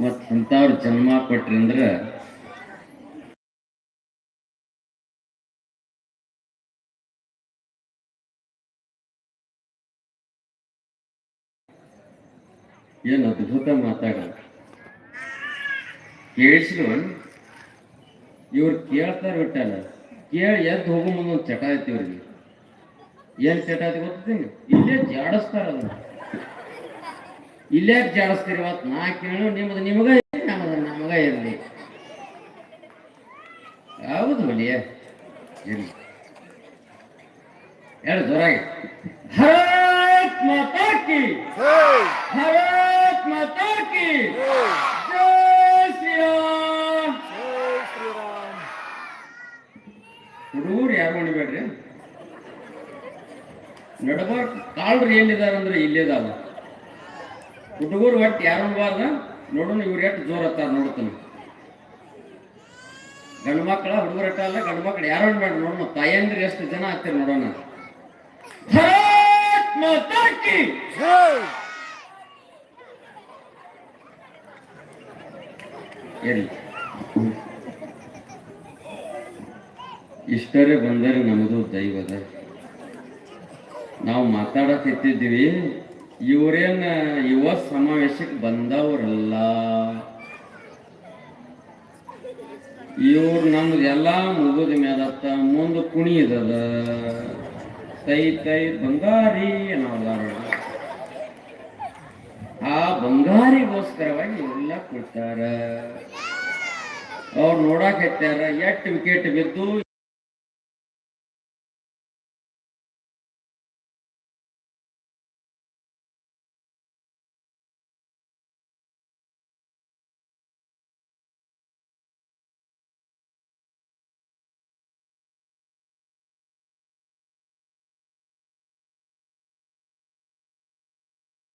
ಮತ್ ಅಂತವ್ರ ಜನ್ಮ ಕೊಟ್ರಿ ಅಂದ್ರ ಏನ್ ಅದ್ಭುತ ಮಾತಾಡ? ಕೇಳಿಸ್ರು? ಇವ್ರು ಕೇಳ್ತಾರ ಬಿಟ್ಟಲ್ಲ ಕೇಳಿ ಎದ್ದು ಹೋಗೋ ಮುಂದೆ ಒಂದು ಚಟ ಐತಿ ಇವ್ರಿಗೆ. ಏನ್ ಸೆಟ್ ಆಯ್ತು ಗೊತ್ತೀನಿ ಇಲ್ಲೇ ಜಾಡಿಸ್ತಾರ ಅದನ್ನ. ಇಲ್ಲೇ ಜಾಡಿಸ್ತೀರಿ ಇವತ್ತು ನಾ ಕೇಳು ನಿಮ್ಮದು ನಿಮಗ ನಮ್ಮದು ನಮಗ ಇರಲಿ. ಯಾವುದು ಬಲಿಯ ಇರ್ಲಿ. ಹೇಳು ಜೋರಾಗಿ. ಭಾರತ್ ಮಾತಾ ಕಿ! ಕಿ! ಶ್ರೀರಾಮ್! ಹುಡುಗರು ಯಾರು ಹೊಣಿಬೇಡ್ರಿ ನಡಬಾರ್ದು. ಕಾಳ್ರು ಎಲ್ಲಿದ್ದಾರೆ ಅಂದ್ರೆ ಇಲ್ಲಿದಾವ. ಹುಡುಗರು ಒಟ್ಟು ಯಾರು ಬಾರ್ದ? ನೋಡೋಣ ಇವ್ರು ಎಷ್ಟು ಜೋರ ಹತ್ತಾರ ನೋಡ್ತಾನೆ. ಗಂಡು ಮಕ್ಕಳ ಹುಡುಗರು ಅಟ್ಟ ಅಲ್ಲ, ಗಂಡು ಮಕ್ಕಳು ಯಾರು ಮಾಡಿ ನೋಡೋಣ ತಾಯಂದ್ರೆ ಎಷ್ಟು ಜನ ಆಗ್ತೀರಿ ನೋಡೋಣ. ಎಲ್ಲಿ? ಇಷ್ಟರೇ ಬಂದರೆ ನಮ್ಮದು ದೈವದ ನಾವು ಮಾತಾಡಕತ್ತಿದ್ದೀವಿ. ಇವರೇನ ಯುವ ಸಮಾವೇಶಕ್ಕೆ ಬಂದವರಲ್ಲ. ಇವ್ರು ನಮ್ದು ಎಲ್ಲ ಮುಗಿದ ಮೇಲತ್ತ ಮುಂದೆ ಕುಣಿಯದದ ತೈ ತೈ ಬಂಗಾರಿ ಅನ್ನೋದಾರ. ಆ ಬಂಗಾರಿಗೋಸ್ಕರವಾಗಿ ಎಲ್ಲ ಕೊಡ್ತಾರ ಅವ್ರು ನೋಡಾಕ್ ಹತ್ತಾರ ಎಷ್ಟು ವಿಕೆಟ್ ಬಿದ್ದು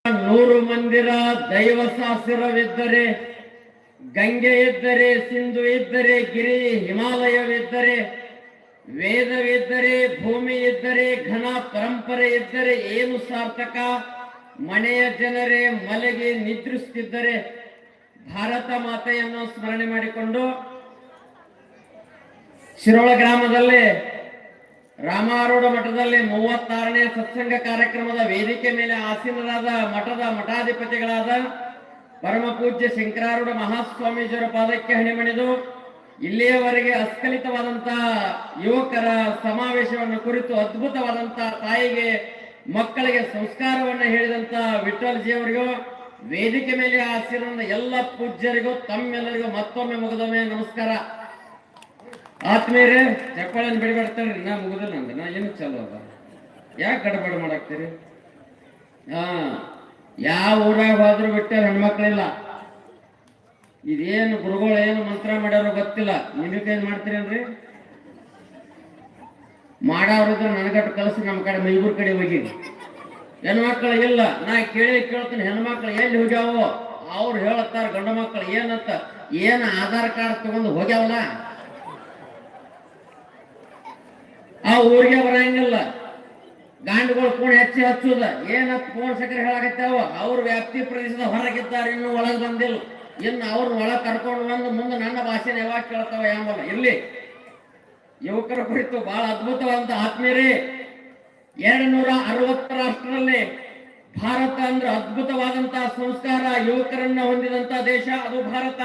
ನೂರು ಮಂದಿರ ದೈವ ಶಾಸ್ತ್ರವಿದ್ದರೆ, ಗಂಗೆ ಇದ್ದರೆ, ಸಿಂಧು ಇದ್ದರೆ, ಗಿರಿ ಹಿಮಾಲಯವಿದ್ದರೆ, ವೇದವಿದ್ದರೆ, ಭೂಮಿ ಇದ್ದರೆ, ಘನ ಪರಂಪರೆ ಇದ್ದರೆ ಏನು ಸಾರ್ಥಕ? ಮನೆಯ ಜನರೇ ಮಲೆಗೆ ನಿದ್ರಿಸುತ್ತಿದ್ದರೆ ಭಾರತ ಮಾತೆಯನ್ನು ಸ್ಮರಣೆ ಮಾಡಿಕೊಂಡು, ಶಿರೋಳ ಗ್ರಾಮದಲ್ಲಿ ರಾಮಾರೂಢ ಮಠದಲ್ಲಿ ಮೂವತ್ತಾರನೇ ಸತ್ಸಂಗ ಕಾರ್ಯಕ್ರಮದ ವೇದಿಕೆ ಮೇಲೆ ಆಸೀನರಾದ ಮಠದ ಮಠಾಧಿಪತಿಗಳಾದ ಪರಮ ಪೂಜ್ಯ ಶಂಕರಾರೂಢ ಮಹಾಸ್ವಾಮೀಜಿಯವರ ಪಾದಕ್ಕೆ ಹಣಿಮಣಿದು ಇಲ್ಲಿಯವರೆಗೆ ಅಸ್ಖಲಿತವಾದಂತಹ ಯುವಕರ ಸಮಾವೇಶವನ್ನು ಕುರಿತು ಅದ್ಭುತವಾದಂತಹ ತಾಯಿಗೆ ಮಕ್ಕಳಿಗೆ ಸಂಸ್ಕಾರವನ್ನು ಹೇಳಿದಂತ ವಿಠಲ್ಜಿಯವರಿಗೂ ವೇದಿಕೆ ಮೇಲೆ ಆಸೀನ ಎಲ್ಲ ಪೂಜ್ಯರಿಗೂ ತಮ್ಮೆಲ್ಲರಿಗೂ ಮತ್ತೊಮ್ಮೆ ಮುಗಿದೊಮ್ಮೆ ನಮಸ್ಕಾರ. ಆತ್ಮೀಯರೇ ಚಪ್ಪಾಳನ್ನು ಬಿಡಬಾಡ್ತಾರೆ ನಾ ಮುಗಿದಲ್ಲ ಅಂದ್ರೆ ನಾ ಏನು ಚಲೋ ಅದ? ಯಾಕೆ ಗಡಬಡ ಮಾಡಾಕ್ತೀರಿ? ಹಾ, ಯಾವ ಊರಾಗ ಹೋದ್ರು ಬಿಟ್ಟೆ ಹೆಣ್ಮಕ್ಳಿಲ್ಲ. ಇದೇನು ಗುರುಗಳು ಏನು ಮಂತ್ರ ಮಾಡ್ಯಾರೋ ಗೊತ್ತಿಲ್ಲ. ನಿಮಗೆ ಏನ್ ಮಾಡ್ತೀರೇನ್ರಿ? ಮಾಡೋರಿದ್ರೆ ನನಗಟ್ಟು ಕಲಸಿ ನಮ್ಮ ಕಡೆ ಮೈಬೂರ್ ಕಡೆ ಹೋಗಿ. ಹೆಣ್ಮಕ್ಳು ಇಲ್ಲ. ನಾ ಕೇಳಿ ಕೇಳ್ತೀನಿ, ಹೆಣ್ಮಕ್ಳು ಎಲ್ಲಿ ಹೋಗ್ಯಾವೋ? ಅವ್ರು ಹೇಳತ್ತಾರ ಗಂಡು ಮಕ್ಕಳು ಏನಂತ. ಏನು ಆಧಾರ್ ಕಾರ್ಡ್ ತಗೊಂಡು ಹೋಗ್ಯಾವಲ್ಲ? ಆ ಊರಿಗೆ ಬರಂಗಿಲ್ಲ ಗಾಂಡುಗಳು ಕೋಣ ಹೆಚ್ಚಿ ಹಚ್ಚುದ. ಏನ ಫೋನ್ ಸಕ್ಕರೆ ಹೇಳಾಕತ್ತಾವ? ಅವ್ರ ವ್ಯಾಪ್ತಿ ಪ್ರದೇಶದ ಹೊರಗಿದ್ದಾರೆ, ಇನ್ನು ಒಳಗೆ ಬಂದಿಲ್ಲ. ಇನ್ನು ಅವ್ರ ಒಳಗ್ ಕರ್ಕೊಂಡು ಬಂದು ಮುಂದೆ ನನ್ನ ಭಾಷೆನ ಯಾವಾಗ ಕೇಳ್ತಾವ ಎಂಬಲ್ಲ ಇರ್ಲಿ ಯುವಕರ ಕುರಿತು ಬಹಳ ಅದ್ಭುತವಾದಂತ ಆತ್ಮೀಯರೇ ಎರಡು ನೂರ ಅರವತ್ತು ರಾಷ್ಟ್ರದಲ್ಲಿ ಭಾರತ ಅಂದ್ರೆ ಅದ್ಭುತವಾದಂತಹ ಸಂಸ್ಕಾರ ಯುವಕರನ್ನ ಹೊಂದಿದಂತ ದೇಶ ಅದು ಭಾರತ.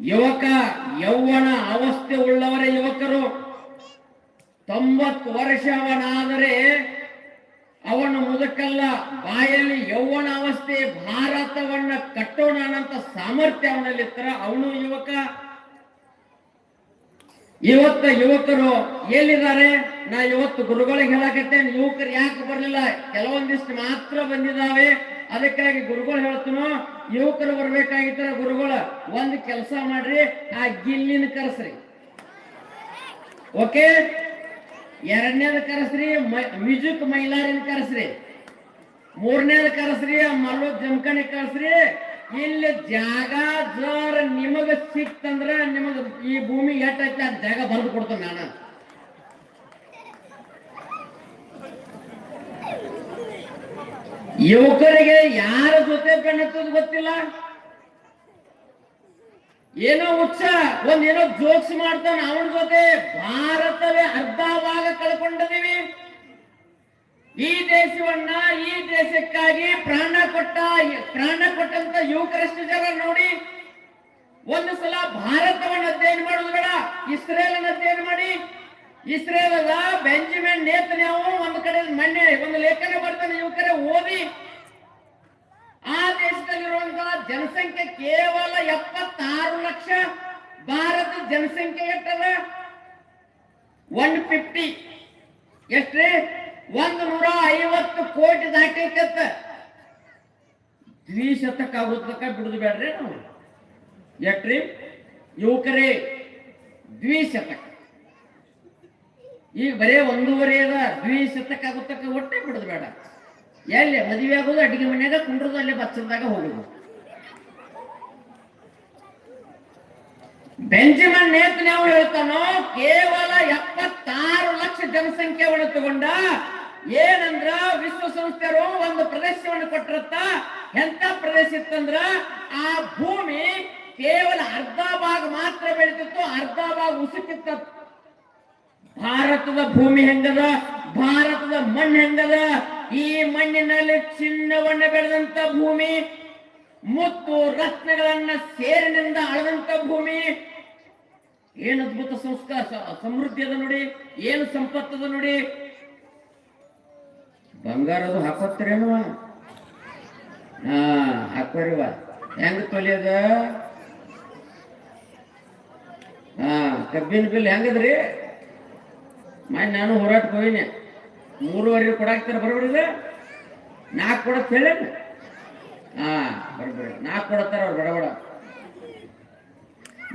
ಯುವಕ ಯೌವನ ಅವಸ್ಥೆ ಉಳ್ಳವರೇ ಯುವಕರು. ತೊಂಬತ್ತು ವರ್ಷವನಾದರೆ ಅವನು ಮುದುಕಲ್ಲ. ಬಾಯಲ್ಲಿ ಯೌವನ ಅವಸ್ಥೆ, ಭಾರತವನ್ನ ಕಟ್ಟೋಣ ಅನ್ನಂತ ಸಾಮರ್ಥ್ಯ ಅವನಲ್ಲಿತ್ತರ. ಅವನು ಯುವಕ. ಇವತ್ತ ಯುವಕರು ಎಲ್ಲಿದ್ದಾರೆ? ನಾ ಇವತ್ತು ಗುರುಗಳಿಗೆ ಹೇಳಕತ್ತೇನೆ. ಯುವಕರು ಯಾಕೆ ಬರಲಿಲ್ಲ? ಕೆಲವೊಂದಿಷ್ಟು ಮಾತ್ರ ಬಂದಿದ್ದಾವೆ. ಅದಕ್ಕಾಗಿ ಗುರುಗಳು ಹೇಳ್ತೀನೋ, ಯುವಕರು ಬರ್ಬೇಕಾಗಿತ್ತರ ಗುರುಗಳು, ಒಂದು ಕೆಲಸ ಮಾಡ್ರಿ ಆ ಗಿಲ್ಲಿನ ಕರೆಸ್ರಿ. ಓಕೆ ಎರಡನೇದು ಕರೆಸ್ರಿ ಮ್ಯೂಸಿಕ್ ಮೈಲಾರಿನ ಕರೆಸ್ರಿ. ಮೂರನೇದು ಕರೆಸ್ರಿ ಮಲ್ಲು ಜಮಖಾನಿ ಕರೆಸ್ರಿ. ಇಲ್ಲಿ ಜಾಗ, ಜೋರ ನಿಮಗ ಸಿಕ್ತಂದ್ರ ನಿಮಗ ಈ ಭೂಮಿ ಎಟ್ಟ ಆ ಜಾಗ ಬರೆದು ಕೊಡ್ತೇನೆ ನಾನು. ಯುವಕರಿಗೆ ಯಾರ ಜೊತೆ ಕಣ್ಣತ್ತದ ಗೊತ್ತಿಲ್ಲ? ಏನೋ ಉತ್ಸಾಹ ಒಂದ್ ಏನೋ ಜೋಕ್ಸ್ ಮಾಡ್ತಾನ ಅವನ ಜೊತೆ ಭಾರತವೇ ಅರ್ಧ ಭಾಗ ಕಳ್ಕೊಂಡಿದೀವಿ. ಈ ದೇಶವನ್ನ, ಈ ದೇಶಕ್ಕಾಗಿ ಪ್ರಾಣ ಕೊಟ್ಟ, ಪ್ರಾಣ ಕೊಟ್ಟಂತ ಯುವಕರಷ್ಟು ಜನ ನೋಡಿ, ಒಂದು ಸಲ ಭಾರತವನ್ನು ಅಧ್ಯಯನ ಮಾಡೋದು ಬೇಡ ಇಸ್ರೇಲ್ ಅಧ್ಯಯನ ಮಾಡಿ. ಇಸ್ರೇಲದ ಬೆಂಜಮಿನ್ ನೇತನ್ಯಾವು ಒಂದು ಕಡೆ ಮೊನ್ನೆ ಒಂದು ಲೇಖನ ಬರ್ತಾನೆ ಯುವಕರೇ ಓದಿ. ಆ ದೇಶದಲ್ಲಿರುವಂತಹ ಜನಸಂಖ್ಯೆ ಕೇವಲ ಎಪ್ಪತ್ತಾರು ಲಕ್ಷ ಭಾರತ ಜನಸಂಖ್ಯೆ ಎಷ್ಟದ ಒನ್ ಫಿಫ್ಟಿ ಎಷ್ಟ್ರಿ? ಒಂದ್ ನೂರ ಐವತ್ತು ಕೋಟಿ ದಾಟಿಕತ್ತ ದ್ವಿಶತಕ ಆಗುತ್ತಕ ಬಿಡುದು ಬೇಡ್ರಿ ನಾವು. ಎಷ್ಟ್ರಿ? ಯುವಕರೇ, ದ್ವಿಶತಕ. ಈಗ ಬರೇ ಒಂದೂವರೆ ಅದ, ದ್ವಿಶತಕ ಆಗುತ್ತಕ ಒಟ್ಟೆ ಬಿಡುದು ಬೇಡ. ಎಲ್ಲಿ ಮದುವೆ ಆಗೋದು, ಅಡಿಗೆ ಮನೆಯಾಗ ಕುಂಡ್ರದು, ಅಲ್ಲೇ ಬಚ್ಚದಾಗ ಹೋಗುದು ಬೆಂಜಮನ್ ನೇತನ್ಯಾವು ಹೇಳ್ತಾನೋ? ಕೇವಲ ಎಪ್ಪತ್ತಾರು ಲಕ್ಷ ಜನಸಂಖ್ಯೆ ಒಳಗೆ ತಗೊಂಡ. ಏನಂದ್ರ ವಿಶ್ವಸಂಸ್ಥೆಯರು ಒಂದು ಪ್ರದೇಶವನ್ನು ಕೊಟ್ಟಿರುತ್ತ. ಎಂತ ಪ್ರದೇಶ ಇತ್ತಂದ್ರ? ಆ ಭೂಮಿ ಕೇವಲ ಅರ್ಧ ಭಾಗ ಮಾತ್ರ ಬೆಳಿತಿತ್ತು ಅರ್ಧ ಭಾಗ ಉಸುಕಿತ್ತ. ಭಾರತದ ಭೂಮಿ ಹೆಂಗದ? ಭಾರತದ ಮಣ್ಣು ಹೆಂಗದ? ಈ ಮಣ್ಣಿನಲ್ಲಿ ಚಿನ್ನವನ್ನು ಬೆಳೆದಂತ ಭೂಮಿ, ಮುತ್ತು ರತ್ನಗಳನ್ನ ಸೇರಿನಿಂದ ಅಳದಂತ ಭೂಮಿ. ಏನು ಅದ್ಭುತ ಸಂಸ್ಕಾರ ಸಮೃದ್ಧಿಯದ ನೋಡಿ, ಏನು ಸಂಪತ್ತದ ನೋಡಿ. ಬಂಗಾರದು ಹಾಕೋತ್ರೇನು? ಹಾ ಹಾಕೋರಿವ ಹೆಂಗ ತೊಲಿಯದ ಹಾ, ಕಬ್ಬಿನ ಬಿಲ್ ಹೆಂಗದ್ರಿ? ಮಾಡಿ ನಾನು ಹೋರಾಟ ಹೋಗಿನಿ. ಮೂರುವರೆ ಕೊಡಾಕ್ತಾರ ಬರೋಬ್ರಿದ ನಾಲ್ಕು ಕೊಡತ್ ಹೇಳಿ? ಹಾ ಬರ್ಬೇಡಿ ನಾಲ್ಕು ಕೊಡತ್ತಾರ ಅವ್ರು, ಬಡಬಡ.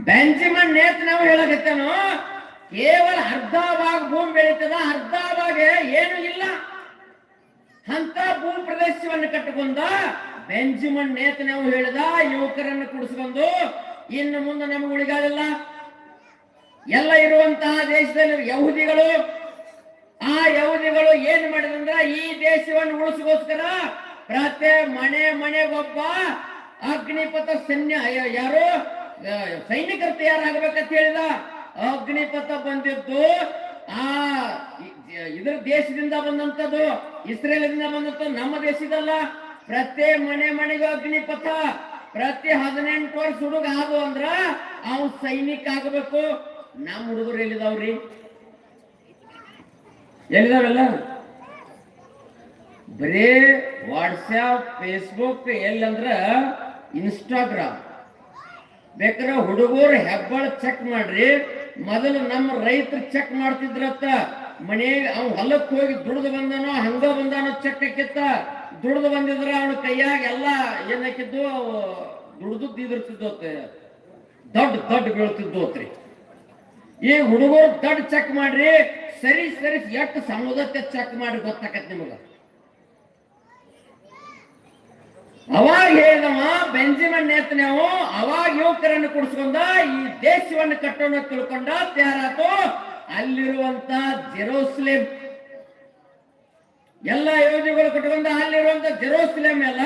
ಬೆಂಚಮನ್ ನೇತ್ ನಾವು ಹೇಳಕತ್ತೇನು, ಕೇವಲ ಅರ್ಧ ಭಾಗ ಭೂಮಿ ಬೆಳೀತದ ಅರ್ಧ ಭಾಗ ಏನು ಇಲ್ಲ. ಅಂತ ಭೂ ಪ್ರದೇಶವನ್ನು ಕಟ್ಟಿಕೊಂಡ ಬೆಂಜಮಿನ್ ನೇತ ನಾವು ಹೇಳಿದ ಯುವಕರನ್ನು ಕುಡಿಸ್ಕೊಂಡು ಇನ್ನು ಮುಂದೆ ನಮಗೆ ಉಳಿಗಾಲಿಲ್ಲ. ಎಲ್ಲ ಇರುವಂತಹ ದೇಶದಲ್ಲಿ ಯಹೂದಿಗಳು ಆ ಯಹೂದಿಗಳು ಏನ್ ಮಾಡಿದಂದ್ರ ಈ ದೇಶವನ್ನು ಉಳಿಸಗೋಸ್ಕರ ಪ್ರತಿ ಮನೆ ಮನೆಗೊಬ್ಬ ಅಗ್ನಿಪಥ ಸೈನ್ಯ ಯಾರು? ಸೈನಿಕರು ತಯಾರಾಗಬೇಕಂತ ಹೇಳಿದ ಅಗ್ನಿಪಥ ಬಂದಿದ್ದು ಆ ಇದ್ರ ದೇಶದಿಂದ ಬಂದಂತದ್ದು ಇಸ್ರೇಲ್ದಿಂದ ಬಂದಂತ ನಮ್ಮ ದೇಶದಲ್ಲ ಪ್ರತಿ ಮನೆ ಮನೆಗೂ ಅಗ್ನಿಪಥ, ಪ್ರತಿ ಹದಿನೆಂಟು ವರ್ಷ ಹುಡುಗ ಆಗು ಅಂದ್ರ ಅವ್ನು ಸೈನಿಕ ಆಗಬೇಕು. ನಮ್ಮ ಹುಡುಗರು ಎಲ್ಲಿದಾವ್ರಿ? ಎಲ್ಲಿದಾವೆಲ್ಲ? ಬರೇ ವಾಟ್ಸ್ಆಪ್ ಫೇಸ್ಬುಕ್, ಎಲ್ಲಂದ್ರ ಇನ್ಸ್ಟಾಗ್ರಾಮ್. ಬೇಕಾದ್ರೆ ಹುಡುಗರು ಹೆಬ್ಬಾಳ ಚೆಕ್ ಮಾಡ್ರಿ. ಮೊದಲು ನಮ್ಮ ರೈತರು ಚೆಕ್ ಮಾಡ್ತಿದ್ರತ್ತ. ಮನೆಗೆ ಅವ್ನು ಹೊಲಕ್ಕೆ ಹೋಗಿ ದುಡ್ದು ಬಂದಾನೋ, ಹಂಗ ಬಂದಾನೋ ಚೆಕ್ ಹಾಕಿತ್ತ. ದುಡ್ದು ಬಂದಿದ್ರ ಅವನ ಕೈಯಾಗ ಎಲ್ಲ ಏನಾಕಿದ್ದು ದುಡ್ದು ಇದಿರ್ತಿದ್ದೋತ್ ದೊಡ್ಡ ದೊಡ್ಡ ಬೀಳ್ತಿದ್ದೋತ್ರಿ. ಈ ಹುಡುಗರು ದೊಡ್ಡ ಚೆಕ್ ಮಾಡ್ರಿ, ಸರಿ ಸರಿ, ಎಷ್ಟು ಸಮುದಕ್ಕೆ ಚೆಕ್ ಮಾಡಿ ಗೊತ್ತಾಕತ್ ನಿಮಗ. ಅವಾಗ ಹೇಳಿದವ, ಬೆಂಜಿಮನ್ ನೇತನ್ಯಾವು ಅವಾಗ ಯುವಕರನ್ನು ಕುಡಿಸ್ಕೊಂಡ, ಈ ದೇಶವನ್ನು ಕಟ್ಟೋಣ ತಿಳ್ಕೊಂಡ ತಯಾರಾತು ಅಲ್ಲಿರುವಂತ ಜೆರೋಸ್ಲೇಮ್. ಎಲ್ಲ ಯೋಜನೆಗಳು ಕಟ್ಕೊಂಡ ಅಲ್ಲಿರುವಂತ ಜೆರೋಸ್ಲೇಮ್ ಎಲ್ಲ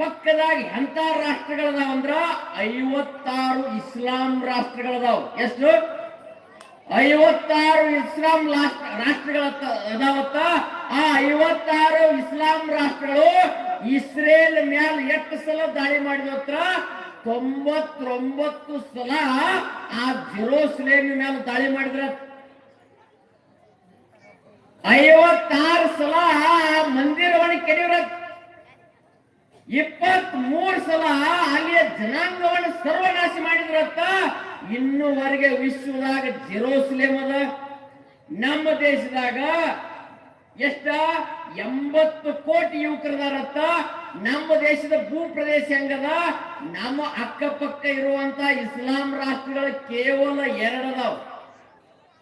ಪಕ್ಕದಾಗಿ ಎಂತ ರಾಷ್ಟ್ರಗಳದಾವಂದ್ರ ಐವತ್ತಾರು ಇಸ್ಲಾಂ ರಾಷ್ಟ್ರಗಳದಾವ್. ಎಷ್ಟು? ಐವತ್ತಾರು ಇಸ್ಲಾಂ ರಾಷ್ಟ್ರ, ರಾಷ್ಟ್ರಗಳ ಅದಾವತ್ತ ಆ ಐವತ್ತಾರು ಇಸ್ಲಾಂ ರಾಷ್ಟ್ರಗಳು ಇಸ್ರೇಲ್ ಮ್ಯಾಲ ಎಷ್ಟು ಸಲ ದಾಳಿ ಮಾಡಿದತ್ರ ತೊಂಬತ್ತೊಂಬತ್ತು ಸಲ ಆ ಜೆರೋಸ್ಲೇಮ್ ಮೇಲೆ ದಾಳಿ ಮಾಡಿದ್ರ. ಐವತ್ತಾರು ಸಲ ಆ ಮಂದಿರವನ್ನು ಕೆಡಿದ್ರ. ಇಪ್ಪತ್ತ್ ಮೂರು ಸಲ ಅಲ್ಲಿಯ ಜನಾಂಗವನ್ನು ಸರ್ವನಾಶ ಮಾಡಿದ್ರತ್ತ ಇನ್ನೂವರೆಗೆ ವಿಶ್ವದಾಗ ಜೆರೋಸ್ಲೇಮ್ ಅದ ನಮ್ಮ ದೇಶದಾಗ ಎಷ್ಟ? ಎಂಬತ್ತು ಕೋಟಿ ಯುವಕರದಾರತ್ತ ನಮ್ಮ ದೇಶದ ಭೂ ಪ್ರದೇಶ ಹೆಂಗದ? ನಮ್ಮ ಅಕ್ಕಪಕ್ಕ ಇರುವಂತ ಇಸ್ಲಾಂ ರಾಷ್ಟ್ರಗಳು ಕೇವಲ ಎರಡದಾವ.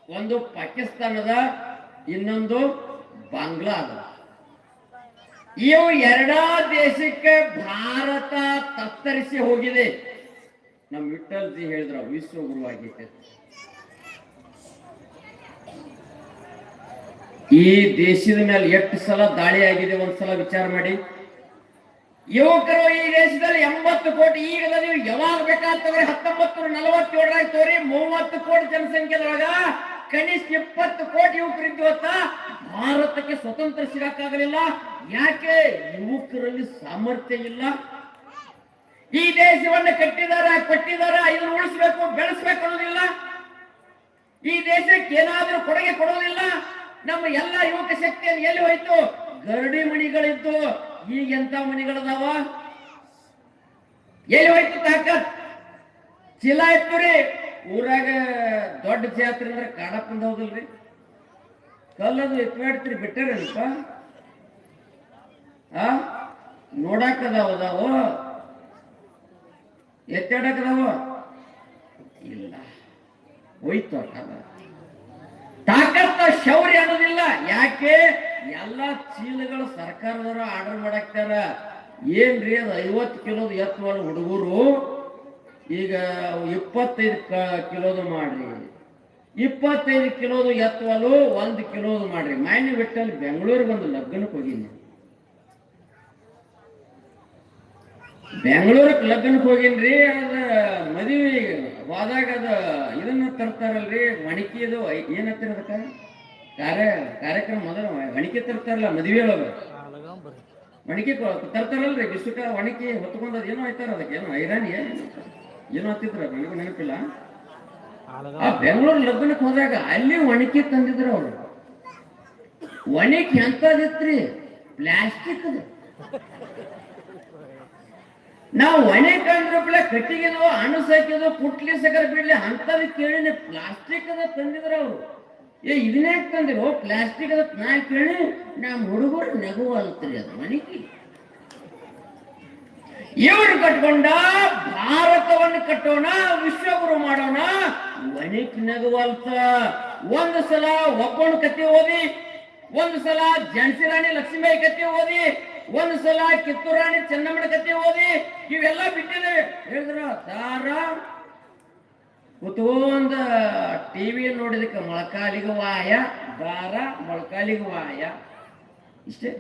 ಒಂದು ಪಾಕಿಸ್ತಾನದ, ಇನ್ನೊಂದು ಬಾಂಗ್ಲಾ ಅದ ಇವು ಎರಡಾ ದೇಶಕ್ಕೆ ಭಾರತ ತತ್ತರಿಸಿ ಹೋಗಿದೆ. ನಮ್ಮ ವಿಠಲ್ ಜಿ ಹೇಳಿದ್ರ ವಿಶ್ವ ಗುರುವಾಗೈತೆ ಈ ದೇಶದ ಮೇಲೆ ಎಷ್ಟು ಸಲ ದಾಳಿ ಆಗಿದೆ ಒಂದ್ಸಲ ವಿಚಾರ ಮಾಡಿ. ಯುವಕರು ಈ ದೇಶದಲ್ಲಿ ಎಂಬತ್ತು ಕೋಟಿ, ಈಗ ನೀವು ಯಾವಾಗ ಬೇಕಾಗ್ತವ್ರಿ ಹತ್ತೊಂಬತ್ತು ನಲವತ್ತೇಳರಾಗ ತೋರಿ, ಮೂವತ್ತು ಕೋಟಿ ಜನಸಂಖ್ಯೆದೊಳಗ ಕನಿಷ್ಠ ಇಪ್ಪತ್ತು ಕೋಟಿ ಯುವಕರು ಅಂತ ಭಾರತಕ್ಕೆ ಸ್ವತಂತ್ರ ಸಿಗಕ್ಕಾಗಲಿಲ್ಲ. ಯಾಕೆ? ಯುವಕರಲ್ಲಿ ಸಾಮರ್ಥ್ಯ ಇಲ್ಲ. ಈ ದೇಶವನ್ನು ಕಟ್ಟಿದಾರ ಕಟ್ಟಿದಾರ ಇದನ್ನು ಉಳಿಸ್ಬೇಕು, ಬೆಳೆಸ್ಬೇಕು ಅನ್ನೋದಿಲ್ಲ. ಈ ದೇಶಕ್ಕೆ ಏನಾದರೂ ಕೊಡುಗೆ ಕೊಡೋದಿಲ್ಲ. ನಮ್ಮ ಎಲ್ಲ ಯುವಕ ಶಕ್ತಿಯನ್ನು ಎಲ್ಲಿ ಹೋಯ್ತು? ಗರಡಿ ಮಣಿಗಳಿದ್ದು. ಈಗ ಎಂತ ಮಣಿಗಳದಾವ? ಎಲ್ಲಿ ಹೋಯ್ತು ತಾಕತ್? ಚೀಲ ಇತ್ತು ರೀ ಊರಾಗ ದೊಡ್ಡ ಜಾತ್ರೆ ಅಂದ್ರೆ ಕಾಡಪ್ಪಂದ ಹೌದಲ್ರಿ? ಕಲ್ಲದು ಎತ್ವಾಡ್ತೀರಿ ಬಿಟ್ಟರೇನಪ್ಪ? ಆ? ನೋಡಾಕದಾವ ಅದಾವ? ಎತ್ತಾಡಕದಾವ ಇಲ್ಲ. ಹೋಯ್ತು ಕಾಲ ತಾಕತ್ತ ಶೌರ್ಯ ಅನ್ನೋದಿಲ್ಲ. ಯಾಕೆ? ಎಲ್ಲ ಚೀಲಗಳು ಸರ್ಕಾರದವರು ಆರ್ಡರ್ ಮಾಡಾಕ್ತಾರ. ಏನ್ರಿ ಅದು ಐವತ್ತು ಕಿಲೋದು ಎತ್ತುವಲ್ಲ ಹುಡುಗರು? ಈಗ ಇಪ್ಪತ್ತೈದು ಕಿಲೋದು ಮಾಡ್ರಿ. ಇಪ್ಪತ್ತೈದು ಕಿಲೋದು ಎತ್ತುವಲು ಒಂದು ಕಿಲೋದು ಮಾಡ್ರಿ. ಮಾನ್ಯ ಬಿಟ್ಟಲ್ಲಿ ಬೆಂಗಳೂರಿಗೆ ಒಂದು ಲಗ್ನಕ್ಕೆ ಹೋಗಿನಿ ಬೆಂಗಳೂರಕ್ಕೆ ಲಗ್ನಕ್ಕೆ ಹೋಗಿನ್ರಿ ಅದ ಮದುವೆ ಹೋದಾಗ ಅದ ಇದನ್ನ ತರ್ತಾರಲ್ರಿ ಏನತ್ತೀರ ಅದಕ್ಕ? ಕಾರ್ಯ, ಕಾರ್ಯಕ್ರಮ ಮೊದಲ ಮಣಿಕೆ ತರ್ತಾರಲ್ಲ, ಮದುವೆ ಒಳಗ. ಮಣಿಕೆ ತರ್ತಾರಲ್ರಿ, ಬಿಸುಕ, ಒಣಕಿ ಹೊತ್ಕೊಂಡ್ ಅದ್ ಏನೋ ಆಯ್ತಾರ ಅದಕ್ಕೆ, ಏನೋ ಐರಾನಿ ಏನು ಏನೋ ಹತ್ತಿದ್ರ ನನಗೂ ನೆನಪಿಲ್ಲ. ಆ ಬೆಂಗಳೂರು ಲಗ್ನಕ್ಕೆ ಹೋದಾಗ ಅಲ್ಲಿ ಒಣಕಿ ತಂದಿದ್ರು ಅವ್ರು. ಒಣಕಿ ಎಂತದಿತ್ರಿ? ಪ್ಲಾಸ್ಟಿಕ್ ಅದು ನಾವು ಒಣೆ ಕಟ್ಟಿಗೆ ನೋವು ಹಣ್ಣು ಸಾಕಿದ್ರು ಕುಟ್ಲಿ ಸಕರ ಬಿಡ್ಲಿ ಅಂತವ್ ಕೇಳಿನಿ. ಪ್ಲಾಸ್ಟಿಕ್ ಅದ ತಂದಿದ್ರ ಅವ್ರು. ಏ ಇದನ್ನೇ ತಂದಿರು? ಪ್ಲಾಸ್ಟಿಕ್ ಅದ ನಾ ಕೇಳಿ ನಮ್ಮ ಹುಡುಗರು ನಗುವಲ್ತ್ರಿ ಅದ ಮಣಿಕಿ ಇವರು ಕಟ್ಕೊಂಡ, ಭಾರತವನ್ನು ಕಟ್ಟೋಣ, ವಿಶ್ವಗುರು ಮಾಡೋಣ ವಣಿಕ್ ನಗುವಲ್ತ ಒಂದ್ ಸಲ ಒಬ್ಬನ ಕತೆ ಓದಿ, ಒಂದ್ ಸಲ ಜನಸಿರಾಣಿ ರಾಣಿ ಲಕ್ಷ್ಮೀಬಾಯಿ ಕತ್ತಿ ಓದಿ ಒಂದು ಸಲ ಕಿತ್ತೂರಾಣಿ ಚೆನ್ನಮ್ಮನ ಕತೆ ಓದಿ ಇವೆಲ್ಲ ಬಿಟ್ಟಿದ್ದೇವೆ ಹೇಳಿದ್ರ, ದಾರ ಕುತೂಂದ ಟಿವಿ ನೋಡಿದಕ್ಕೆ ಮೊಳಕಾಲಿಗ ವಾಯ, ದಾರ, ಮೊಳಕಾಲಿಗ ವಾಯ. ಇಷ್ಟೇ,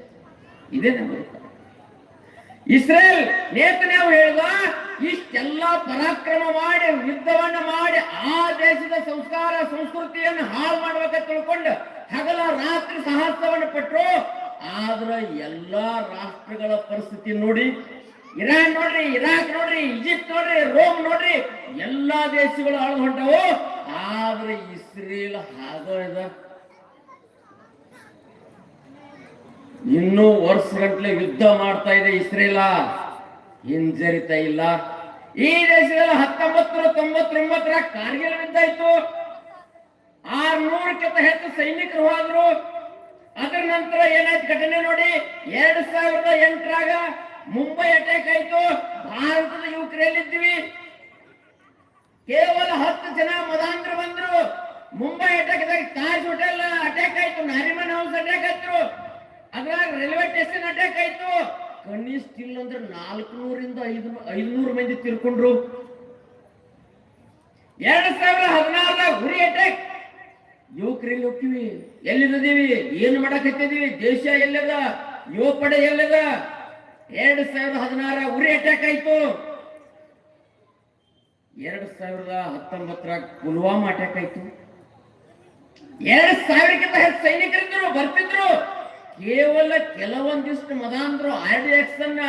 ಇದೇ ನಮ್ಮ ಇಸ್ರೇಲ್ ನೇತನ್ಯಾವು ಹೇಳ್ದ, ಇಷ್ಟೆಲ್ಲ ಪರಾಕ್ರಮ ಮಾಡಿ, ಯುದ್ಧವನ್ನ ಮಾಡಿ, ಆ ದೇಶದ ಸಂಸ್ಕಾರ, ಸಂಸ್ಕೃತಿಯನ್ನು ಹಾಳು ಮಾಡ್ಬೇಕಂತ ತಿಳ್ಕೊಂಡು ಹಗಲ ರಾತ್ರಿ ಸಾಹಸವನ್ನು ಪಟ್ರು ಆದ್ರ ಎಲ್ಲಾ ರಾಷ್ಟ್ರಗಳ ಪರಿಸ್ಥಿತಿ ನೋಡಿ, ಇರಾನ್ ನೋಡ್ರಿ, ಇರಾಕ್ ನೋಡ್ರಿ, ಈಜಿಪ್ಟ್ ನೋಡ್ರಿ, ರೋಮ್ ನೋಡ್ರಿ, ಎಲ್ಲಾ ದೇಶಗಳು ಹಾಳು ಹೊಂಟವು ಆದ್ರೆ ಇಸ್ರೇಲ್ ಹಾಗೋ ಇದ. ಇನ್ನೂ ವರ್ಷಗಟ್ಟಲೆ ಯುದ್ಧ ಮಾಡ್ತಾ ಇದೆ ಇಸ್ರೇಲ. ಹಿಂಜರಿತಾ ಇಲ್ಲ. ಈ ದೇಶದಲ್ಲಿ ಹತ್ತೊಂಬತ್ತು ತೊಂಬತ್ತೊಂಬತ್ತರ ಕಾರ್ಗಿಲ್ ಯುದ್ಧ ಆಯ್ತು. ಆರ್ನೂರಕ್ಕಿಂತ ಹೆಚ್ಚು ಸೈನಿಕರು ಹೋದ್ರು. ಅದರ ನಂತರ ಏನಾಯ್ತು ಘಟನೆ ನೋಡಿ? ಎರಡ್ ಸಾವಿರದ ಎಂಟರಾಗ ಮುಂಬೈ ಅಟ್ಯಾಕ್ ಆಯ್ತು. ಭಾರತದ ಯುವಕರಲ್ಲಿದ್ದೀವಿ ಕೇವಲ ಹತ್ತು ಜನ ಮದಾಂಧ್ರ ಬಂದ್ರು. Mumbai attack Taj hotel attack ಆಯ್ತು. ನಾರಿಮನ್ ಹೌಸ್ ಅಟ್ಯಾಕ್ ಆಯ್ತು. ಅದ್ರಾಗ ರೈಲ್ವೆ ಸ್ಟೇಷನ್ ಅಟ್ಯಾಕ್ ಆಯ್ತು. ಕನಿಷ್ಠ ಇಲ್ಲ ಅಂದ್ರೆ ನಾಲ್ಕುನೂರಿಂದ ಐದು ಐದುನೂರು ಮಂದಿ ತಿರ್ಕೊಂಡ್ರು. ಎರಡ್ ಸಾವಿರ ಹದಿನಾರದಾಗ ಗುರಿ ಅಟ್ಯಾಕ್ ಯುವಕರಲ್ಲಿ ಹೋಗ್ತೀವಿ. ಎಲ್ಲಿದ್ದೀವಿ ಏನು ಮಾಡಕತ್ತಿದೀವಿ ದೇಶ ಎಲ್ಲದ ಯುವ ಪಡೆ ಎಲ್ಲದ? ಎರಡ್ ಸಾವಿರದ ಹದಿನಾರ ಉರಿ ಅಟ್ಯಾಕ್ ಆಯ್ತು. ಎರಡ್ ಸಾವಿರದ ಹತ್ತೊಂಬತ್ತರ ಪುಲ್ವಾಮಾ ಅಟ್ಯಾಕ್ ಆಯ್ತು. ಎರಡ್ ಸಾವಿರಕ್ಕಿಂತ ಹೆಚ್ಚು ಸೈನಿಕರಿದ್ರು ಬರ್ತಿದ್ರು. ಕೇವಲ ಕೆಲವೊಂದಿಷ್ಟು ಮದಾಂದ್ರು ಆರ್ ಡಿ ಎಕ್ಸ್ ಅನ್ನ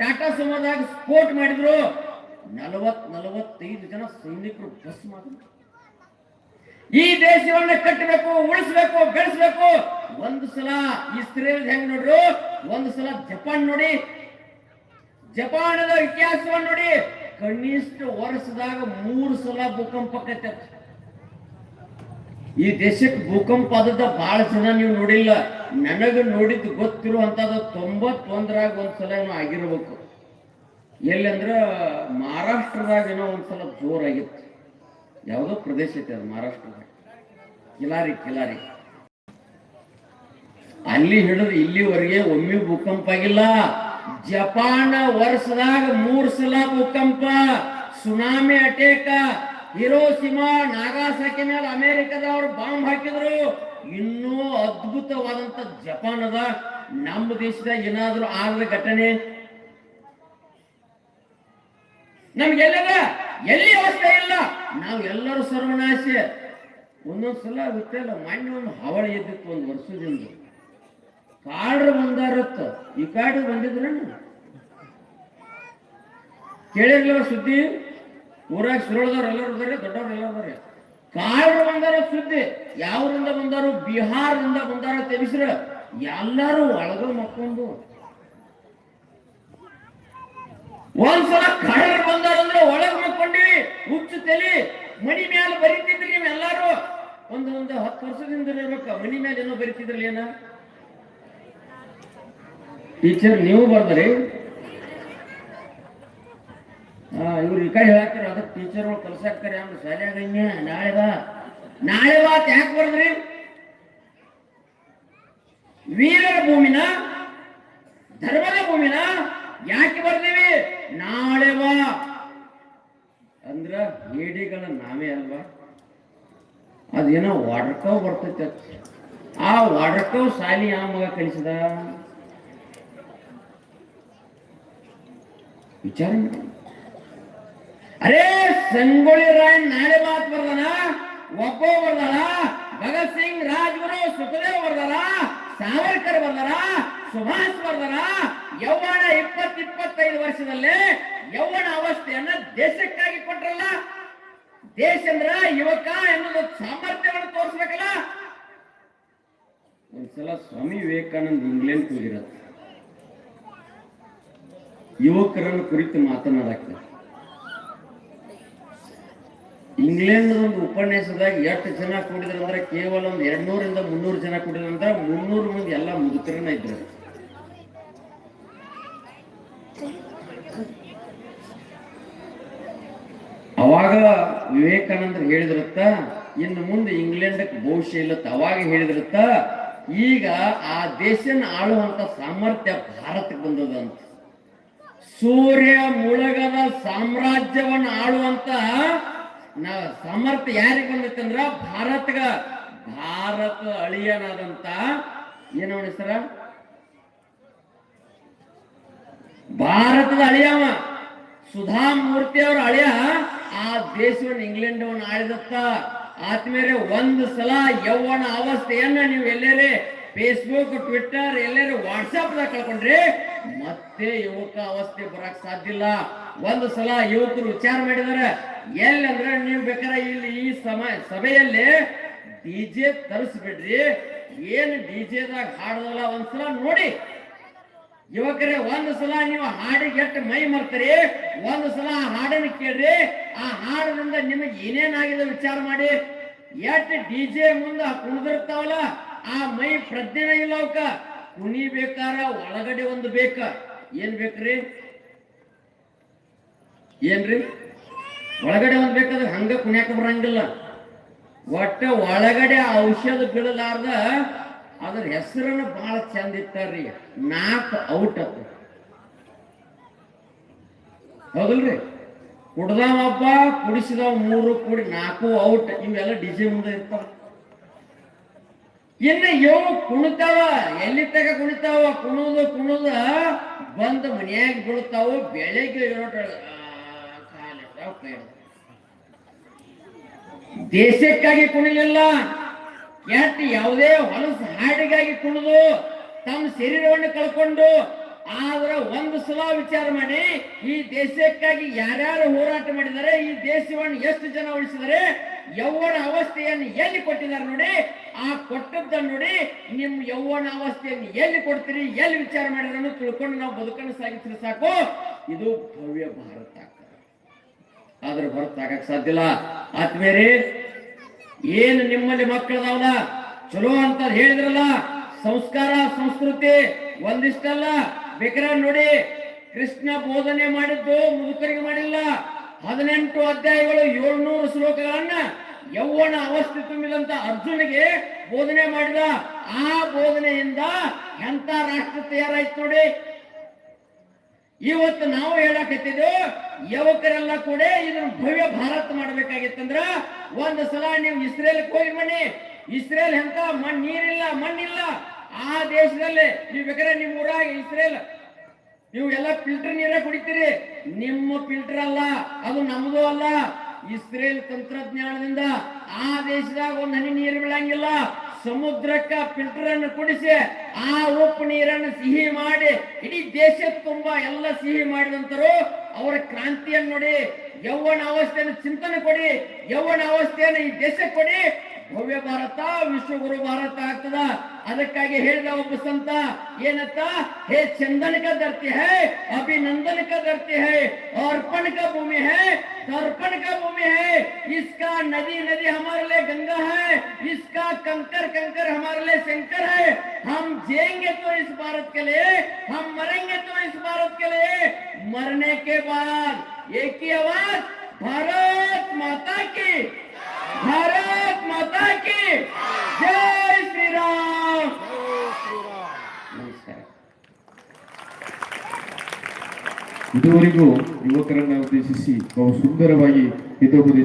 ಟಾಟಾ ಸುಮದಾಗ ಸ್ಫೋಟ್ ಮಾಡಿದ್ರು. ನಲವತ್ ನಲವತ್ತೈದು ಜನ ಸೈನಿಕರು ಬಸ್ ಮಾಡಿದ್ರು. ಈ ದೇಶವನ್ನ ಕಟ್ಟಬೇಕು, ಉಳಿಸ್ಬೇಕು, ಬೆಳೆಸ್ಬೇಕು. ಒಂದು ಸಲ ಇಸ್ರೇಲ್ ಹೆಂಗ್ ನೋಡ್ರು? ಒಂದು ಸಲ ಜಪಾನ್ ನೋಡಿ. ಜಪಾನದ ಇತಿಹಾಸವನ್ನು ನೋಡಿ. ಕನಿಷ್ಠ ವರ್ಷದಾಗ ಮೂರು ಸಲ ಭೂಕಂಪ ಕತ್ತೆ ಈ ದೇಶಕ್ಕೆ ಭೂಕಂಪ ಆದದ್ದು ಬಹಳ ಜನ ನೀವು ನೋಡಿಲ್ಲ. ನನಗೆ ನೋಡಿದ್ದು ಗೊತ್ತಿರುವಂತದ ತೊಂಬತ್ತೊಂದರಾಗ ಒಂದ್ಸಲ ಆಗಿರ್ಬೇಕು. ಎಲ್ಲಂದ್ರ ಮಹಾರಾಷ್ಟ್ರದಾಗ ಏನೋ ಒಂದ್ಸಲ ಜೋರಾಗಿತ್ತು. ಯಾವುದೋ ಪ್ರದೇಶ ಐತೆ ಅದು ಮಹಾರಾಷ್ಟ್ರದಾಗ ಕಿಲಾರಿ ಕಿಲಾರಿ. ಅಲ್ಲಿ ಹಿಡಿದ್ರೆ ಇಲ್ಲಿವರೆಗೆ ಒಮ್ಮೆ ಭೂಕಂಪ ಆಗಿಲ್ಲ. ಜಪಾನ್ ವರ್ಷದಾಗ ಮೂರ್ ಸಲ ಭೂಕಂಪ. ಸುನಾಮಿ ಅಟೇಕ ಹಿರೋಸಿಮಾ ನಾಗಾಸಾಕಿ ಮೇಲೆ ಅಮೆರಿಕದವರು ಬಾಂಬ್ ಹಾಕಿದ್ರು. ಇನ್ನೂ ಅದ್ಭುತವಾದಂತ ಜಪಾನ್ ಅದ ನಮ್ಮ ದೇಶದಾಗ ಏನಾದ್ರೂ ಆದ ಘಟನೆ? ನಮ್ಗೆಲ್ಲದ ಎಲ್ಲಿ ಅವಸ್ಥೆ ಇಲ್ಲ? ನಾವು ಎಲ್ಲರೂ ಸರ್ವನಾಶ. ಒಂದೊಂದ್ಸಲ ಗೊತ್ತಿಲ್ಲ ಮೊನ್ನೆ ಒಂದು ಹಾವಳಿ ಎದ್ದಿತ್ತು ಒಂದು ವರ್ಷದಿಂದ. ಕಾಡ್ರ ಬಂದಾರತ್ತ ಈ ಕಾಡು ಬಂದಿದ್ರ ಕೇಳಿರ್ಲ ಸುದ್ದಿ? ಊರಾಗ ಸುರಳದವ್ರು ಎಲ್ಲರೂ ಇದಾರೆ, ದೊಡ್ಡವ್ರು ಎಲ್ಲರೂ ಇದಾರೆ. ಕಾಡ್ರ ಬಂದಾರ ಸುದ್ದಿ. ಯಾವ್ರಿಂದ ಬಂದಾರು? ಬಿಹಾರದಿಂದ ಬಂದಾರ ತಿಳಿಸ್ರ ಎಲ್ಲರೂ ಒಳಗ ಮಕ್ಕೊಂಡು ಒಂದ್ಸಲ ಕಳ್ಳರು ಬಂದಾರಂದ್ರೆ ಒಳಗೆ ಹೋಗ್ಕೊಂಡಿವಿ ಹುಚ್ಚು ತಲೆ ಮನಿ ಮೇಲೆ ಬರೀತಿದ್ರಿ ನೀವೆಲ್ಲಾರು? ಒಂದು ಒಂದು ಹತ್ತು ವರ್ಷದಿಂದ ಇರ್ಬೇಕು ಮನಿ ಮೇಲೆ ಏನೋ ಬರೀತಿದ್ರಲ್ಲ ಏನ? ಟೀಚರ್, ನೀವು ಬರ್ದ್ರಿ. ಇವ್ರು ಈ ಕೈ ಹೇಳ್ತಾರೆ ಅದಕ್ಕೆ ಟೀಚರ್ ಕಲ್ಸಾಕ್ತಾರೆ ಅಂದ್ರೆ ಶಾಲ್ಯಾಗ ಇನ್ಯ ನಾಳೆ ಬಾ. ನಾಳೆ ಬಾ ಯಾಕೆ ಬರ್ದ್ರಿ? ವೀರರ ಭೂಮಿನ, ಧರ್ಮದ ಭೂಮಿನ ಯಾಕೆ ಬರ್ತೀವಿ? ನಾಳೆ ಬಾ. ಅಂದ್ರ ಹೇಡಿಗಳ ನಾವೇ ಅಲ್ವಾ? ಅದೇನೋ ವಾಡ್ರಕೋ ಬರ್ತೈತೆ. ಆ ವಾಡ್ರಕೋ ಸಾಲಿ ಆ ಮಗ ಕಲಿಸಿದ ವಿಚಾರ ಅರೇ, ಸಂಗೊಳ್ಳಿ ರಾಯ್ ನಾಳೆ ಮಾತು ಬರ್ದಾನ? ಒಬ್ಬ ಬರ್ದಾನ? ಭಗತ್ ಸಿಂಗ್, ರಾಜ್ಗುರು, ಸುಖದೇವ್ ಬರ್ದಾರ? ಸಾವರ್ಕರ್ ಬರ್ದಾರ? ಸುಭಾಷ್ ಬರ್ದಾರ? ಯೌವನ ಇಪ್ಪತ್ ಇಪ್ಪತ್ತೈದು ವರ್ಷದಲ್ಲೇ ಯೌವನ ಅವಸ್ಥೆಯನ್ನ ದೇಶಕ್ಕಾಗಿ ಕೊಟ್ರಲ್ಲ? ದೇಶ ಅಂದ್ರ ಯುವಕ ಎನ್ನುವ ಸಾಮರ್ಥ್ಯವನ್ನು ತೋರಿಸ್ಬೇಕಲ್ಲ? ಒಂದ್ಸಲ ಸ್ವಾಮಿ ವಿವೇಕಾನಂದ ಇಂಗ್ಲೆಂಡ್ ಹೋಗಿರತ್ತೆ ಯುವಕರನ್ನು ಕುರಿತು ಮಾತನಾಡಕ್ಕೆ. ಇಂಗ್ಲೆಂಡ್ ಒಂದು ಉಪನ್ಯಾಸದಾಗ ಎಷ್ಟು ಜನ ಕೂಡಿದ್ರಂದ್ರೆ ಕೇವಲ ಒಂದು ಎರಡ್ನೂರಿಂದ ಮುನ್ನೂರು ಜನ ಕೂಡಿದ್ರಂದ್ರೆ ಮುನ್ನೂರು ಮಂದಿ ಎಲ್ಲ ಮುದುಕರನ್ನ ಇದ್ರು. ಅವಾಗ ವಿವೇಕಾನಂದರು ಹೇಳಿದಿರುತ್ತ, ಇನ್ನು ಮುಂದೆ ಇಂಗ್ಲೆಂಡಕ್ಕೆ ಭವಿಷ್ಯ ಇಲ್ಲತ್ತ ಅವಾಗ ಹೇಳಿದಿರುತ್ತ, ಈಗ ಆ ದೇಶನ ಆಳುವಂತ ಸಾಮರ್ಥ್ಯ ಭಾರತಕ್ಕೆ ಬಂದದ ಅಂತ ಸೂರ್ಯ ಮುಳುಗದ ಸಾಮ್ರಾಜ್ಯವನ್ನ ಆಳುವಂತ ನಾ ಸಾಮರ್ಥ್ಯ ಯಾರಿಗೆ ಬಂದಿತ್ತಂದ್ರ ಭಾರತಗ, ಭಾರತ ಅಳಿಯನಾದಂತ, ಏನೋ ಹೆಸರ? ಭಾರತದ ಅಳಿಯವ ಸುಧಾ ಮೂರ್ತಿ ಅವರ ಅಳಿಯ ಆ ದೇಶವನ್ನು ಇಂಗ್ಲೆಂಡವನ್ನು ಆಳಿದತ್ತ ಆದ್ಮೇಲೆ ಒಂದು ಸಲ ಯೌವನ ಅವಸ್ಥೆಯನ್ನ ನೀವು ಎಲ್ಲರೇ ಫೇಸ್ಬುಕ್ ಟ್ವಿಟರ್ ಎಲ್ಲರೂ ವಾಟ್ಸಪ್ ಕಳ್ಕೊಂಡ್ರಿ ಮತ್ತೆ ಯುವಕ ಅವಸ್ಥೆ ಬರಕ್ ಸಾಧ್ಯ ಇಲ್ಲ. ಒಂದು ಸಲ ಯುವಕರು ವಿಚಾರ ಮಾಡಿದಾರೆ ಎಲ್ಲಿ ಅಂದ್ರೆ ನೀವು ಬೇಕಾದ್ರೆ ಇಲ್ಲಿ ಈ ಸಮಯ ಸಭೆಯಲ್ಲಿ ಡಿಜೆ ತರಿಸ್ಬಿಡ್ರಿ, ಏನ್ ಡಿಜೆದಾಗ ಹಾಡೋದಲ್ಲ ಒಂದ್ಸಲ ನೋಡಿ. ಯುವಕರೇ, ಒಂದು ಸಲ ನೀವು ಹಾಡಿಗೆ ಎಷ್ಟು ಮೈ ಮರ್ತೀರಿ, ಒಂದು ಸಲ ಆ ಹಾಡನ್ನು ಕೇಳ್ರಿ. ಆ ಹಾಡದಿಂದ ನಿಮಗೆ ಏನೇನಾಗಿದೆ ವಿಚಾರ ಮಾಡಿ. ಎಷ್ಟು ಡಿಜೆ ಮುಂದೆ ಕುಣಿದಿರ್ತಾವಲ್ಲ ಆ ಮೈ ಪ್ರಜ್ಞೆನೇ ಇಲ್ಲ ಅವಕ್ಕ. ಕುಣಿಬೇಕಾರ ಒಳಗಡೆ ಒಂದು ಬೇಕ. ಏನ್ ಬೇಕ್ರಿ? ಏನ್ರಿ? ಒಳಗಡೆ ಒಂದು ಬೇಕಾದ್ರೆ ಹಂಗ ಕುಣಿಯಾಕ ಬರಂಗಿಲ್ಲ. ಒಟ್ಟ ಒಳಗಡೆ ಔಷಧ ಬೀಳಲಾರ್ದ ಅದ್ರ ಹೆಸರನ್ನ ಬಹಳ ಚಂದ ಇತ್ತಾರ್ರಿ ನಾಕ್ ಔಟ್ ಅದು. ಹೌದಲ್ರಿ? ಕುಡ್ದವ ಒಬ್ಬ ಕುಡಿಸಿದವ ಮೂರು, ಕುಡಿ ನಾಲ್ಕು ಔಟ್. ಇವೆಲ್ಲ ಡಿಜೆ ಮುಂದೆ ಇರ್ತಾವ. ಇನ್ನು ಇವು ಕುಣಿತಾವ, ಎಲ್ಲಿ ತಗ ಕುಣಿತಾವ, ಕುಣುದು, ಕುಣುದ ಬಂದು ಮನೆಯಾಗ ಬೀಳ್ತಾವ, ಬೆಳಗ್ಗೆ. ದೇಶಕ್ಕಾಗಿ ಕುಣಿಲಿಲ್ಲ ಯಾಕೆ ಯಾವುದೇ ಹೊಲಸು ಹಾಡಿಗಾಗಿ ಕುಣಿದು ತಮ್ಮ ಶರೀರವನ್ನು ಕಳ್ಕೊಂಡು, ಆದ್ರೆ ಒಂದು ಸಲ ವಿಚಾರ ಮಾಡಿ, ಈ ದೇಶಕ್ಕಾಗಿ ಯಾರ್ಯಾರು ಹೋರಾಟ ಮಾಡಿದ್ದಾರೆ, ಈ ದೇಶವನ್ನು ಎಷ್ಟು ಜನ ಉಳಿಸಿದರೆ ಯೌವನ ಅವಸ್ಥೆಯನ್ನು ಎಲ್ಲಿ ಕೊಟ್ಟಿದ್ದಾರೆ ನೋಡಿ, ಆ ಕೊಟ್ಟದ್ದನ್ನು ನೋಡಿ, ನಿಮ್ಮ ಯೌವನ ಅವಸ್ಥೆಯನ್ನು ಎಲ್ಲಿ ಕೊಡ್ತೀರಿ, ಎಲ್ಲಿ ವಿಚಾರ ಮಾಡಿದ್ರೆ ತಿಳ್ಕೊಂಡು ನಾವು ಬದುಕನ್ನು ಸಾಗಿಸಿದ್ರೆ ಸಾಕು. ಇದು ಭವ್ಯ ಭಾರತ ಆದ್ರೆ ಹೊರತಾಗಕ್ ಸಾಧ್ಯ ಇಲ್ಲ. ಆತ್ಮೇರಿ ಏನು ನಿಮ್ಮಲ್ಲಿ ಮಕ್ಕಳದಾವಲ್ಲ? ಚಲೋ ಅಂತ ಹೇಳಿದ್ರಲ್ಲ? ಸಂಸ್ಕಾರ, ಸಂಸ್ಕೃತಿ ಒಂದಿಷ್ಟಲ್ಲ? ಬೇಕಾರೆ ನೋಡಿ, ಕೃಷ್ಣ ಬೋಧನೆ ಮಾಡಿದ್ದು ಮುದುಕರಿಗೆ ಮಾಡಿಲ್ಲ. ಹದಿನೆಂಟು ಅಧ್ಯಾಯಗಳು ಏಳ್ನೂರು ಶ್ಲೋಕಗಳನ್ನ ಯೌವನ ಅವಸ್ಥೆ ತುಂಬಿದಂತ ಅರ್ಜುನಿಗೆ ಬೋಧನೆ ಮಾಡಿದ. ಆ ಬೋಧನೆಯಿಂದ ಎಂತ ರಾಷ್ಟ್ರ ತಯಾರಾಯ್ತು ನೋಡಿ? ಇವತ್ತು ನಾವು ಹೇಳಕತ್ತಿದ್ದು ಯುವಕರೆಲ್ಲ ಕೂಡ ಇದನ್ನು ಭವ್ಯ ಭಾರತ ಮಾಡ್ಬೇಕಾಗಿತ್ತಂದ್ರ ಒಂದು ಸಲ ನೀವು ಇಸ್ರೇಲ್ ಹೋಗಿ ಬನ್ನಿ. ಇಸ್ರೇಲ್ ಎಂತ ಮಣ್ ನೀರಿಲ್ಲ, ಮಣ್ಣಿಲ್ಲ. ಆ ದೇಶದಲ್ಲಿ ನೀವು ಬೇಕಾದ್ರೆ ನಿಮ್ಮ ಊರಾಗ ಇಸ್ರೇಲ್, ನೀವು ಎಲ್ಲ ಫಿಲ್ಟರ್ ನೀರೇ ಕುಡಿತೀರಿ. ನಿಮ್ಮ ಫಿಲ್ಟರ್ ಅಲ್ಲ, ಅದು ನಮ್ದು ಅಲ್ಲ. ಇಸ್ರೇಲ್ ತಂತ್ರಜ್ಞಾನದಿಂದ ಆ ದೇಶದಾಗ ಒಂದ್ ಹನಿ ನೀರು ಬೀಳಂಗಿಲ್ಲ. ಸಮುದ್ರಕ್ಕ ಫಿಲ್ಟರ್ ಅನ್ನು ಕುಡಿಸಿ ಆ ಉಪ್ಪು ನೀರನ್ನು ಸಿಹಿ ಮಾಡಿ, ಇಡೀ ದೇಶದ ತುಂಬಾ ಎಲ್ಲ ಸಿಹಿ ಮಾಡಿದಂತರು ಅವರ ಕ್ರಾಂತಿಯನ್ನು ನೋಡಿ, ಯೌವನ ಅವಸ್ಥೆಯನ್ನು ಚಿಂತನೆ ಕೊಡಿ, ಯೌವನ ಅವಸ್ಥೆಯನ್ನು ಈ ದೇಶಕ್ಕೆ ಕೊಡಿ. ಭವ್ಯ ಭಾರತ ವಿಶ್ವಗುರು ಭಾರತ ಆಗ್ತದ. ಅದಕ್ಕಾಗಿ ಹೇಳಿದ ಒಬ್ಬ ಸಂತ ಏನತ್ತ ಹೇ ಚಂದನ का धरती है अभिनंदन का धरती है अर्पण का भूमि है तर्पण का भूमि है इसका नदी नदी हमारे लिए गंगा है इसका कंकर कंकर हमारे लिए शंकर है हम जिएंगे तो इस भारत के लिए हम मरेंगे तो इस भारत के लिए मरने के बाद एक ही आवाज भारत माता की भारत माता की जय Iran. Iran. Iran. Iran. Iran. Iran. Iran. Iran. Iran.